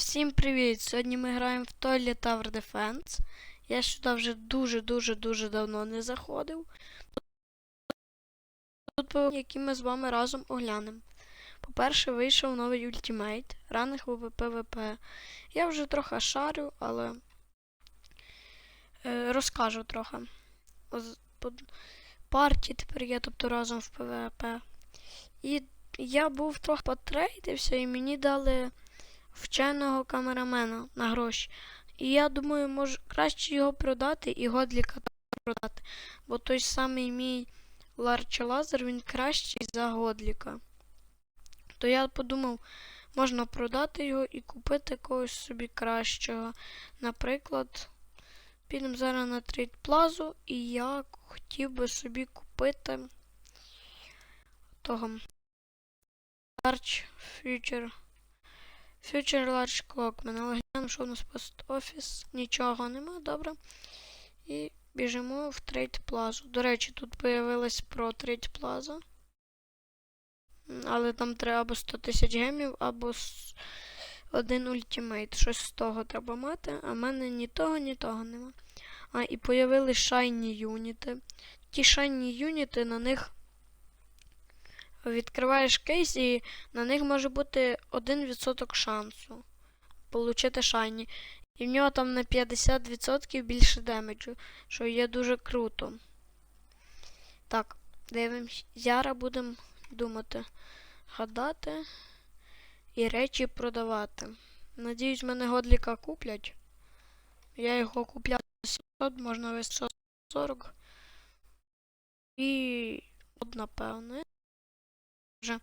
Всім привіт! Сьогодні ми граємо в Toilet Tower Defense. Я сюди вже дуже-дуже-дуже давно не заходив. Тут які ми з вами разом оглянемо. По-перше, вийшов новий ультимейт, ранних ВВП ВП. Я вже трохи шарю, але е, розкажу трохи. Партії тепер є, тобто разом в ПВП. І я був трохи потрейдився, і мені дали вченого камерамена на гроші. І я думаю, може краще його продати і Годліка продати. Бо той самий мій Ларче Лазер, він кращий за Годліка. То я подумав, можна продати його і купити когось собі кращого. Наприклад, підемо зараз на трейд плазу, і я хотів би собі купити того Large Future Future Large Clockman. Але глянемо, що у нас пост офіс. Нічого нема, добре. І біжимо в Трейд Плазу. До речі, тут появилась про Трейд Плаза. Але там треба або 100 тисяч гемів, або один ультимейт. Щось з того треба мати. А в мене ні того, ні того нема. А, і появились шайні юніти. Ті шайні юніти, на них відкриваєш кейс і на них може бути 1% шансу получити шайні. І в нього там на 50% більше демеджу, що є дуже круто. Так, дивимось. Зараз будемо думати, гадати і речі продавати. Надіюсь, мене годліка куплять. Я його купляв за 700, можна весь 40. І от, напевне вже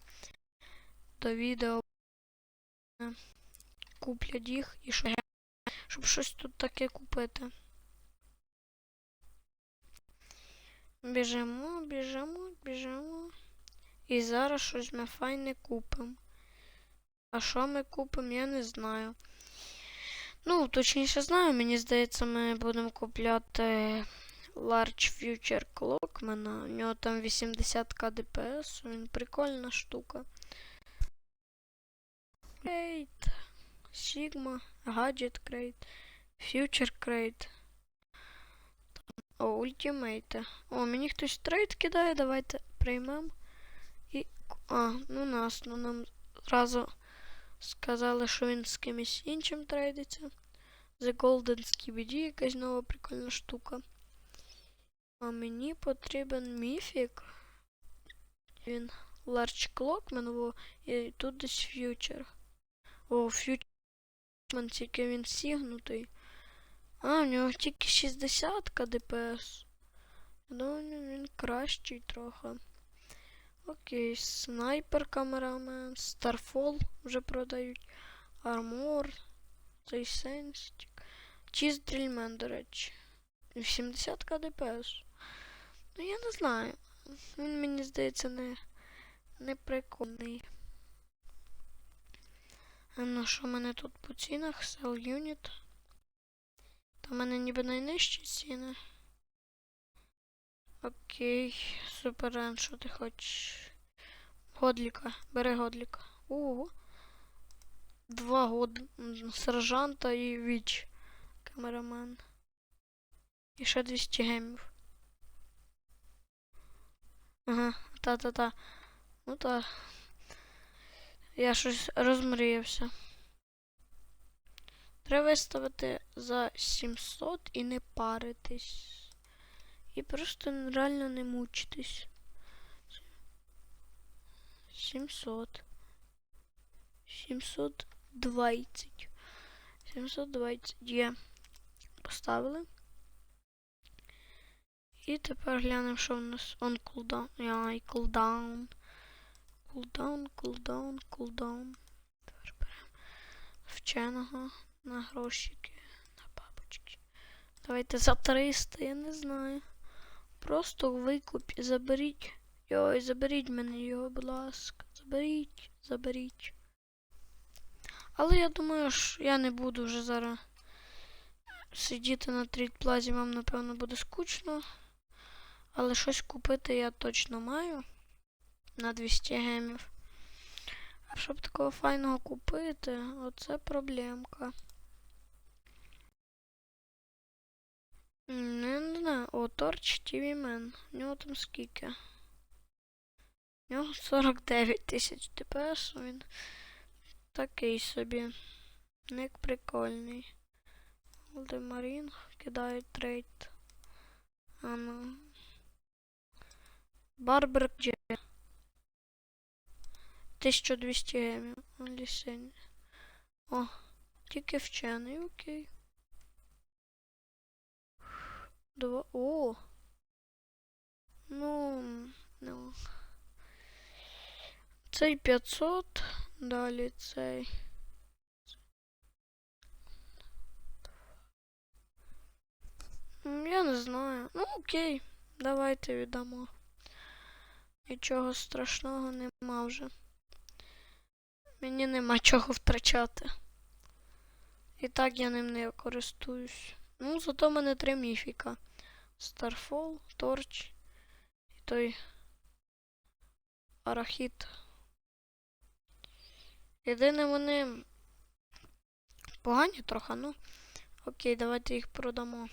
до відео куплять їх і що щоб щось тут таке купити. Біжимо, біжимо, біжимо. І зараз щось ми файне купимо. А що ми купимо, я не знаю. Ну, точніше знаю, мені здається, ми будемо купляти Large Future Clockman. У нього там 80 КДПС, він прикольна штука. Крейт, Sigma, Gadget Crate, Future Crate. О, ультимейти. О, мені хтось трейд кидає, давайте приймемо. І. А, ну нас, ну нам зразу сказали, що він з кимось іншим трейдиться. The Golden Skibidi, якась нова прикольна штука. А мені потрібен міфік. Він Large Clockman, і тут десь Future. О, Future, тільки він сігнутий. А, у нього тільки 60 КДПС. Ну, він кращий трохи. Окей, снайпер камерамен, Starfall вже продають. Армор, цей сенситик. Чіз дрільмен, до речі. 80 КДПС. Ну я не знаю. Він мені здається не, не прикольний. А ну що в мене тут по цінах? Sell Unit. Та в мене ніби найнижчі ціни. Окей, суперен, що ти хочеш? Годліка, бери годліка. Ого. Два год сержанта і віч. Камерамен. І ще 200 гемів. Ага, та-та-та. Ну та. Я щось розмріявся. Треба виставити за 700 і не паритись. І просто реально не мучитись. 700. 720. 720 є. Поставили. І тепер глянемо, що в нас on cooldown. Ай, cooldown. Cooldown, cooldown, cooldown. Тепер беремо вченого на грошики, на бабочки. Давайте за 300, я не знаю. Просто викуп і заберіть. Йой, заберіть мене його, будь ласка. Заберіть, заберіть. Але я думаю, що я не буду вже зараз сидіти на трейдплазі, вам, напевно, буде скучно. Але щось купити я точно маю на 200 гемів. А щоб такого файного купити, оце проблемка. Не знаю. О, Торч Man. У нього там скільки? У нього 49 тисяч ДПС, він такий собі. Ник прикольний. Валдемарін кидає трейд. А ну. Барбер Дже. 1200 гемів. Лісень. О, тільки вчений, окей. Два. О! Ну, ну. Цей 500, далі цей. Я не знаю. Ну, окей, давайте віддамо. Нічого страшного нема вже. Мені нема чого втрачати. І так я ним не користуюсь. Ну, зато мене три міфіка. Starfall, Торч і той Арахіт. Єдине вони погані трохи, ну. Окей, давайте їх продамо.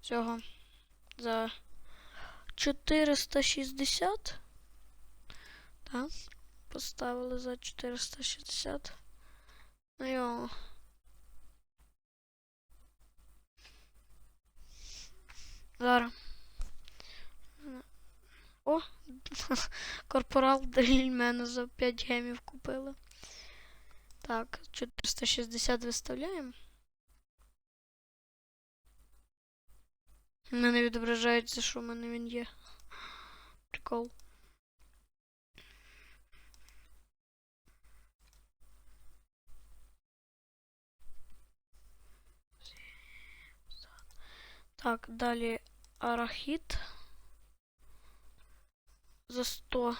Цього за 460. Так. Поставили за 460. Ну йо. Зараз. О! Корпорал Дрільмена за 5 гемів купили. Так, 460 виставляємо. У мене відображається, що в мене він є. Прикол. Так, далі арахіт. За 100.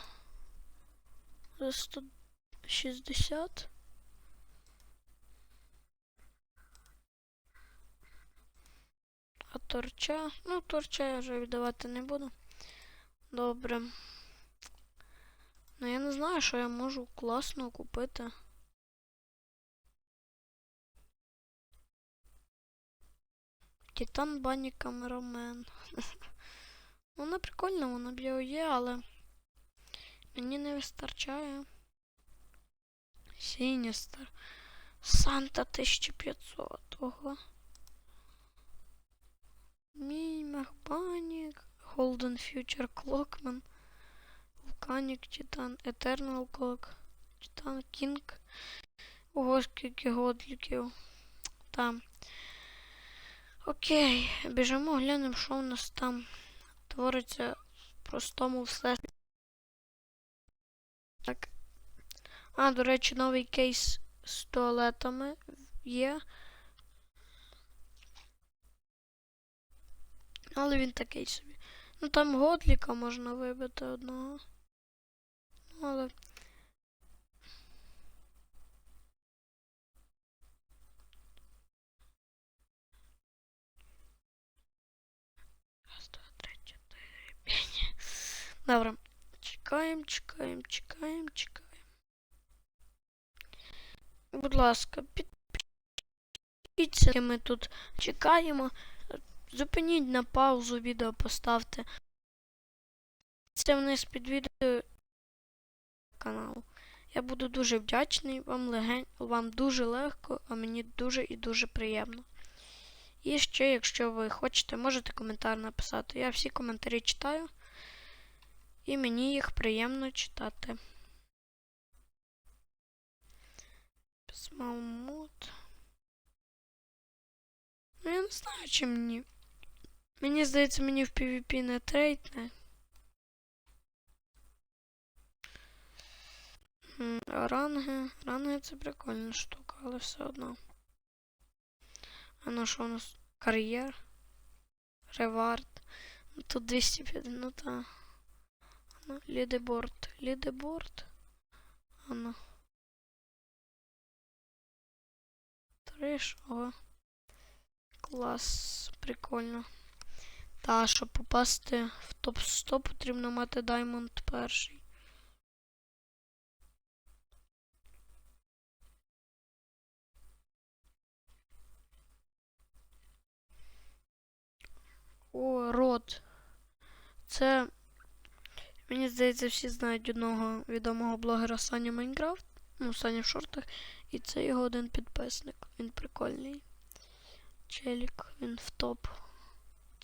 За 160. А торча. Ну, торча я вже віддавати не буду. Добре. Ну я не знаю, що я можу класно купити. Титан Бані Камерамен. Вона прикольна, вона біо є, але мені не вистачає. Сіністер. Санта 1500. Ого. Мій Мехбанік. Голден Фьючер Клокман. Вулканік, Титан, Етернал Клок. Титан Кінг. Ого, скільки годліків. Там. Окей, біжимо, глянемо, що у нас там твориться в простому все. Так. А, до речі, новий кейс з туалетами є. Але він такий собі. Ну там годліка можна вибити одного. Ну, але. Раз, два, три, чотири. Добре. Чекаємо, чекаємо, чекаємо, чекаємо. Будь ласка, підпишіться, ми тут чекаємо. Зупиніть на паузу відео, поставте. Це вниз під відео каналу. Я буду дуже вдячний, вам леген... вам дуже легко, а мені дуже і дуже приємно. І ще, якщо ви хочете, можете коментар написати. Я всі коментарі читаю. І мені їх приємно читати. Смалмут. Ну, я не знаю, чи мені. Мені здається, мені в PvP не трейдне. А ранги. Ранги це прикольна штука, але все одно. А ну що у нас? Кар'єр. Ревард. Тут 250, ну та. Ну, лідеборд. Лідеборд. А ну. Триш, ого. Клас, прикольно. Та, щоб попасти в топ-100, потрібно мати даймонд перший. О, рот. Це, мені здається, всі знають одного відомого блогера Саня Майнкрафт. Ну, Саня в шортах. І це його один підписник. Він прикольний. Челік, він в топ.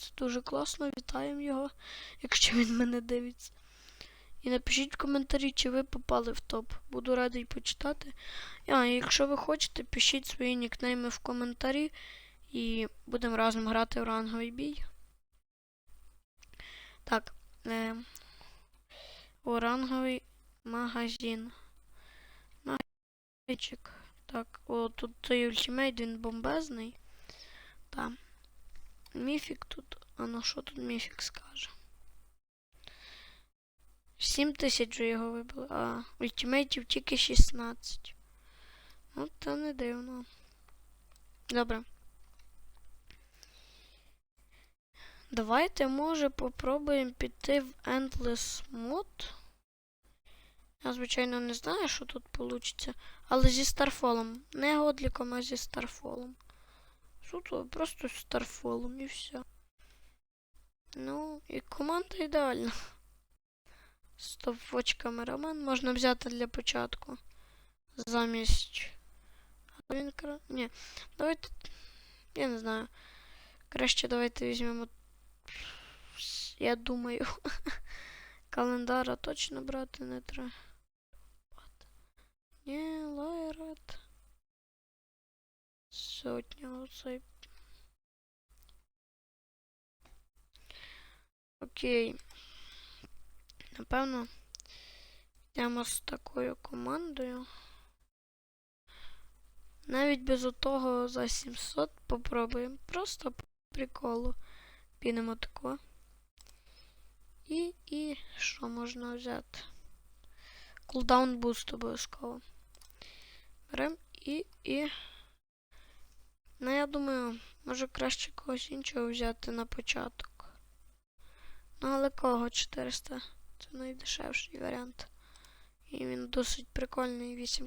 Це дуже класно, вітаємо його, якщо він мене дивиться. І напишіть в коментарі, чи ви попали в топ. Буду радий почитати. А, якщо ви хочете, пишіть свої нікнейми в коментарі і будемо разом грати в ранговий бій. Так. Е, о, ранговий магазин. Магазинчик. Так, о, тут цей ультимейт, він бомбезний. Так. Міфік тут. А ну що тут міфік скаже? 7 тисяч вже його вибили, а ультимейтів тільки 16. Ну, це не дивно. Добре. Давайте, може, попробуємо піти в Endless Mod. Я, звичайно, не знаю, що тут вийде. Але зі Старфолом. Не Годліком, а зі Старфолом. Суто просто Старфолом і все. Ну, і команда ідеальна. Стоп-воч камерамен можна взяти для початку. Замість. А він кра... Ні. Давайте. Я не знаю. Краще давайте візьмемо. Я думаю. Календара точно брати не треба. Ні, лайрат. Сотня оцей. Окей. Напевно, йдемо з такою командою. Навіть без отого за 700 попробуємо. Просто по приколу. Підемо тако. І, і що можна взяти? Кулдаун буст обов'язково. Беремо і, і. Ну, я думаю, може краще когось іншого взяти на початок. Ну, але кого 400? Це найдешевший варіант. І він досить прикольний 8.